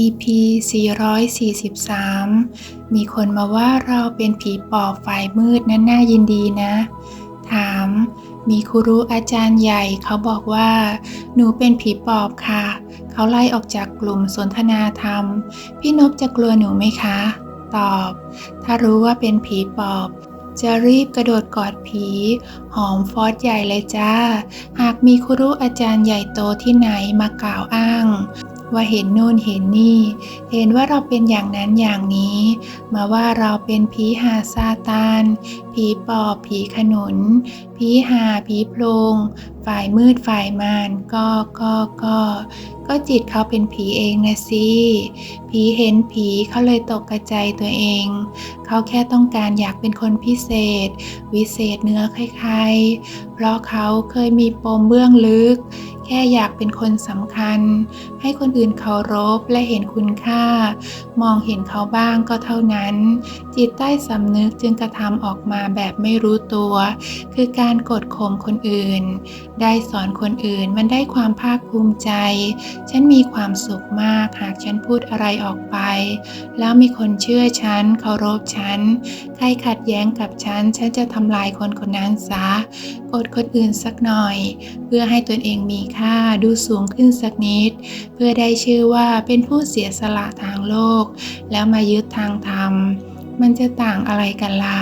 EP 443 มีคนมาว่าเราเป็นผีปอบฝ่ายมืดนั้นน่ายินดีนะ ถาม มีครูรู้อาจารย์ใหญ่เขาบอกว่า หนูเป็นผีปอบค่ะ เขาไล่ออกจากกลุ่มสนทนาธรรม พี่นบจะกลัวหนูไหมคะ ตอบ ถ้ารู้ว่าเป็นผีปอบจะรีบกระโดดกอดผี หอมฟอสใหญ่เลยจ้า หากมีครูอาจารย์ใหญ่โตที่ไหนมากล่าวอ้าง ว่าเห็นโน่นเห็นนี่ เห็นว่าเราเป็นอย่างนั้นอย่างนี้ มาว่าเราเป็นผีหาซาตานผีปอบผีขนุนผีหาผีโพลงฝ่ายมืดฝ่ายมารก็ก็ก็ก็จิตเขาเป็นผีเองนะสิ ผีเห็นผีเขาเลยตกกระใจตัวเอง เขาแค่ต้องการอยากเป็นคนพิเศษ วิเศษเนื้อใครๆ เพราะเขาเคยมีปมเบื้องลึก แค่อยากเป็นคนสำคัญ ให้คนอื่นเคารพและเห็นคุณค่า มองเห็นเขาบ้างก็เท่านั้น จิตใต้สำนึกจึงกระทำออกมาแบบไม่รู้ตัว คือการกดข่มคนอื่น ได้สอนคนอื่นมันได้ความภาคภูมิใจ ฉันมีความสุขมากหากฉันพูดอะไรออกไป แล้วมีคนเชื่อฉันเคารพฉัน ใครขัดแย้งกับฉัน ฉันจะทำลายคนคนนั้นซะกดคนอื่นสักหน่อย เพื่อให้ตนเองมีค่าดูสูงขึ้นสักนิด เพื่อได้ชื่อว่าเป็นผู้เสียสละทางโลก แล้วมายึดทางธรรม มันจะต่างอะไรกันล่ะ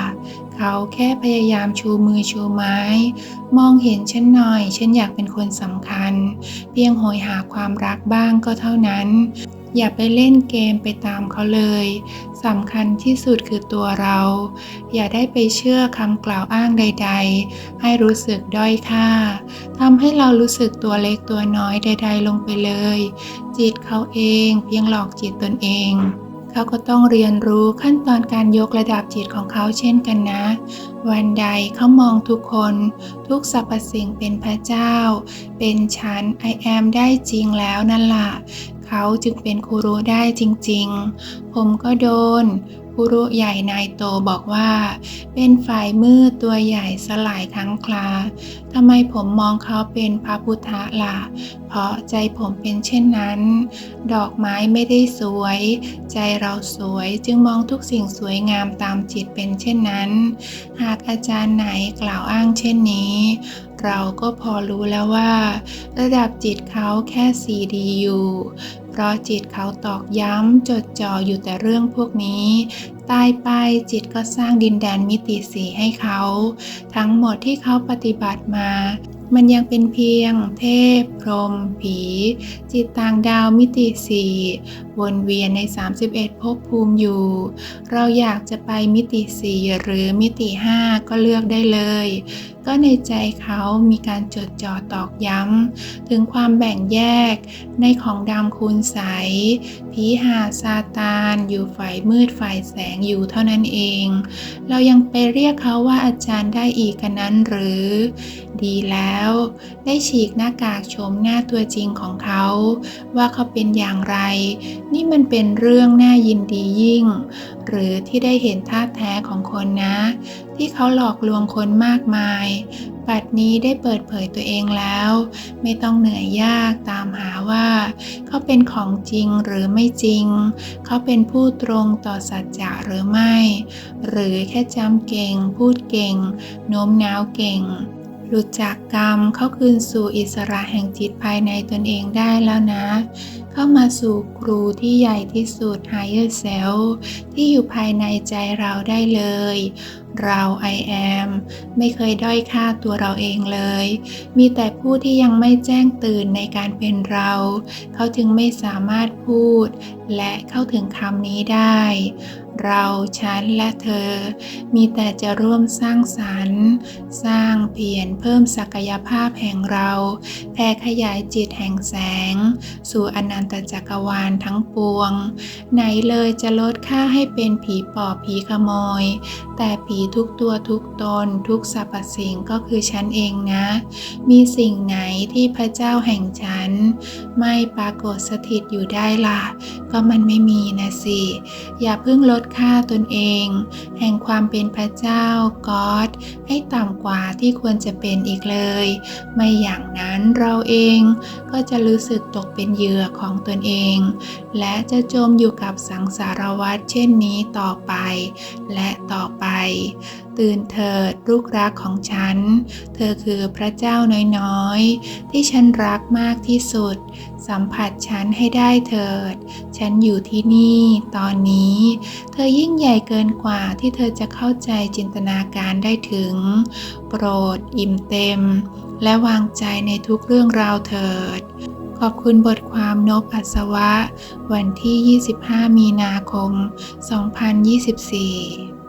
เขาแค่พยายามชูมือชูไม้ มองเห็นฉันหน่อย ฉันอยากเป็นคนสำคัญ เพียงโหยหาความรักบ้างก็เท่านั้น อย่าไปเล่นเกมไปตามเขาเลยสำคัญที่สุดคือตัวเรา อย่าได้ไปเชื่อคำกล่าวอ้างใด ๆ ให้รู้สึกด้อยค่าทำให้เรารู้สึกตัวเล็กตัวน้อยใด ๆ ลงไปเลย จิตเขาเองเพียงหลอกจิตตนเองเขาก็ต้องเรียนรู้ขั้นตอนการยกระดับจิตของเขาเช่นกันนะ วันใดเขามองทุกคน ทุกสรรพสิ่งเป็นพระเจ้า เป็นฉัน I am ได้จริงแล้วนั่นล่ะ เขาจึงเป็นครูรู้ได้จริงๆ ผมก็โดนครูรู้ใหญ่นายโตบอกว่า เป็นฝ่ายมืดตัวใหญ่สลายครั้งคลาทำไมผมมองเขาเป็นพระพุทธล่ะ เพราะใจผมเป็นเช่นนั้น ดอกไม้ไม่ได้สวย ใจเราสวยจึงมองทุกสิ่งสวยงามตามจิตเป็นเช่นนั้น หากอาจารย์ไหนกล่าวอ้างเช่นนี้ เราก็พอรู้แล้วว่า ระดับจิตเขาแค่สีดีอยู่ เพราะจิตเขาตอกย้ำจดจ่ออยู่แต่เรื่องพวกนี้ตายไปจิตก็สร้างดินแดนมิติสีให้เขา ทั้งหมดที่เขาปฏิบัติมา มันยังเป็นเพียง เทพ พรหมผี จิตต่างดาวมิติสี่วนเวียนใน 31ภพภูมิอยู่ เราอยากจะไปมิติสี่หรือมิติห้าก็เลือกได้เลยก็ในใจเขามีการจดจ่อตอกย้ำ ถึงความแบ่งแยกในของดำคูณใส ผีหาซาตาน อยู่ฝ่ายมืดฝ่ายแสงอยู่เท่านั้นเอง เรายังไปเรียกเขาว่าอาจารย์ได้อีกกันนั้นหรือ ดีแล้ว ได้ฉีกหน้ากากชมหน้าตัวจริงของเขา ว่าเขาเป็นอย่างไร นี่มันเป็นเรื่องน่ายินดียิ่ง หรือที่ได้เห็นท่าแท้ของคนนะ ที่เขาหลอกลวงคนมากมายปัดนี้ได้เปิดเผยตัวเองแล้ว ไม่ต้องเหนื่อยยากตามหาว่า เขาเป็นของจริงหรือไม่จริง เขาเป็นผู้ตรงต่อสัจจะหรือไม่ หรือแค่จำเก่ง พูดเก่ง โน้มน้าวเก่ง หลุดจากกรรมเข้าคืนสู่อิสระแห่งจิตภายในตนเองได้แล้วนะเข้ามาสู่ครูที่ใหญ่ที่สุด Higher Self ที่อยู่ภายในใจเราได้เลย เรา I am ไม่เคยด้อยค่าตัวเราเองเลย มีแต่ผู้ที่ยังไม่แจ้งตื่นในการเป็นเรา เขาจึงไม่สามารถพูด และเข้าถึงคำนี้ได้ เรา ฉันและเธอ มีแต่จะร่วมสร้างสรรค์ สร้างเปลี่ยนเพิ่มศักยภาพแห่งเราแผ่ขยายจิตแห่งแสง สู่อนันตจักรวาลทั้งปวง ไหนเลยจะลดค่าให้เป็นผีปอบผีขโมย แต่ผีทุกตัวทุกตนทุกสรรพสิ่งก็คือฉันเองนะ มีสิ่งไหนที่พระเจ้าแห่งฉัน ไม่ปรากฏสถิตอยู่ได้ล่ะ ก็มันไม่มีนะสิ อย่าเพิ่งลดค่าตนเอง แห่งความเป็นพระเจ้า God ให้ต่ำกว่าที่ควรจะเป็นอีกเลย ไม่อย่างนั้นเราเองก็จะรู้สึกตกเป็นเหยื่อของตนเอง และจะจมอยู่กับสังสารวัฏเช่นนี้ต่อไป และต่อไปตื่นเถิดลูกรักของฉัน เธอคือพระเจ้าน้อยๆ ที่ฉันรักมากที่สุด สัมผัสฉันให้ได้เถิด ฉันอยู่ที่นี่ตอนนี้ เธอยิ่งใหญ่เกินกว่าที่เธอจะเข้าใจจินตนาการได้ถึง โปรดอิ่มเต็ม และวางใจในทุกเรื่องราวเถิดขอบคุณบทความนบอัศวะ วันที่ 25 มีนาคม 2024